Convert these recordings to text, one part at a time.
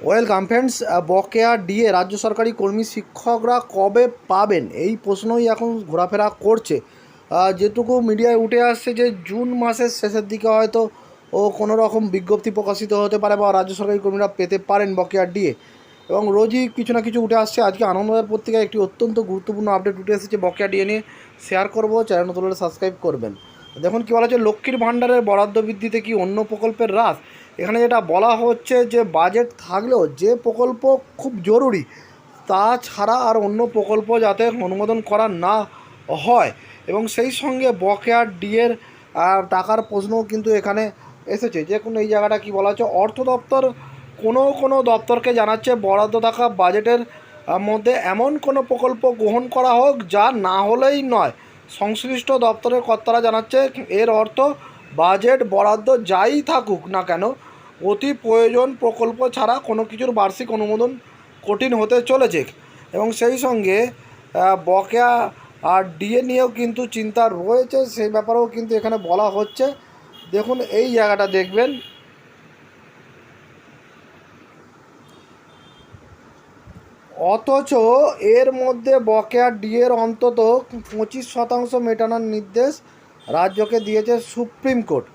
Welcome friends বকেয়া DA, রাজ্য সরকারি কর্মী শিক্ষকরা কবে পাবেন? এই প্রশ্নই এখন ঘোরাফেরা করছে। যেটুকু মিডিয়ায় উঠে আসছে যে, জুন মাসের শেষের দিকে হয়তো ও কোনো রকম বিজ্ঞপ্তি প্রকাশিত হতে পারে বা রাজ্য সরকারি কর্মীরা পেতে পারেন বকেয়া ডিএ। এবং রোজই কিছু না কিছু উঠে আসছে। আজকে আনন্দবাজার পত্রিকায় একটি অত্যন্ত গুরুত্বপূর্ণ আপডেট উঠে এসেছে। বকেয়া ডিএ নিয়ে শেয়ার করব চ্যানেল নতুন সাবস্ক্রাইব করবেন। দেখুন কী বলা হচ্ছে, লক্ষ্মীর ভাণ্ডারের বরাদ্দ বৃদ্ধিতে কি অন্য প্রকল্পের হ্রাস? এখানে যেটা বলা হচ্ছে যে বাজেট থাকলেও যে প্রকল্প খুব জরুরি, তা ছাড়া আর অন্য প্রকল্প যাতে অনুমোদন করা না হয়। এবং সেই সঙ্গে বকেয়া ডিএর টাকার প্রশ্নও কিন্তু এখানে এসেছে। যে কোনো এই জায়গাটা কি বলা হচ্ছে, অর্থ দপ্তর কোনো কোনো দপ্তরকে জানাচ্ছে, বরাদ্দ থাকা বাজেটের মধ্যে এমন কোনো প্রকল্প গ্রহণ করা হোক যা না হলেই নয়। সংশ্লিষ্ট দপ্তরের কর্তারা জানাচ্ছে, এর অর্থ বাজেট বরাদ্দ যাই থাকুক না কেন, অতি প্রয়োজন প্রকল্প ছাড়া কোনো কিছুর বার্ষিক অনুমোদন কঠিন হতে চলেছে। এবং সেই সঙ্গে বকেয়া আর ডিএ নিয়েও কিন্তু চিন্তা রয়েছে, সেই ব্যাপারেও কিন্তু এখানে বলা হচ্ছে। দেখুন, এই জায়গাটা দেখবেন। অথচ এর মধ্যে বকেয়া ডিএর অন্তত পঁচিশ শতাংশ মেটানোর নির্দেশ রাজ্যকে দিয়েছে সুপ্রিম কোর্ট।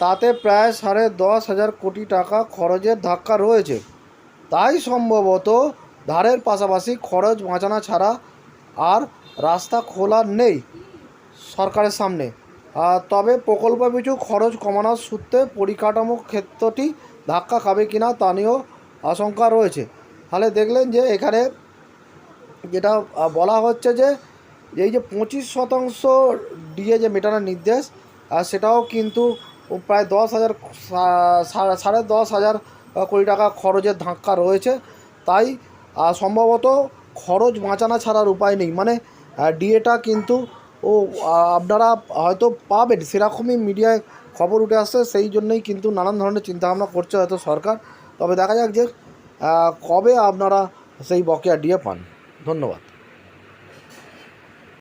তাতে প্রায় সাড়ে দশ হাজার কোটি টাকা খরচের ধাক্কা রয়েছে। তাই সম্ভবত ধারের পাশাপাশি খরচ বাঁচানো ছাড়া আর রাস্তা খোলা নেই সরকারের সামনে। তবে প্রকল্প পিছু খরচ কমানোর সূত্রে পরিকাঠামো ক্ষেত্রটি ধাক্কা খাবে কিনা তা নিয়েও আশঙ্কা রয়েছে। তাহলে দেখলেন যে এখানে যেটা বলা হচ্ছে যে এই যে পঁচিশ শতাংশ ডিএ যে মেটানোর নির্দেশ, আর সেটাও কিন্তু প্রায় দশ হাজার সাড়ে দশ হাজার কোটি টাকা খরচের ধাক্কা রয়েছে। তাই সম্ভবত খরচ বাঁচানো ছাড়ার উপায় নেই। মানে ডিএটা কিন্তু, ও আপনারা হয়তো পাবেন, সেরকমই মিডিয়ায় খবর উঠে আসছে, সেই জন্যই কিন্তু নানান ধরনের চিন্তাভাবনা করছে হয়তো সরকার। তবে দেখা যাক যে কবে আপনারা সেই বকেয়া ডিএ পান। ধন্যবাদ।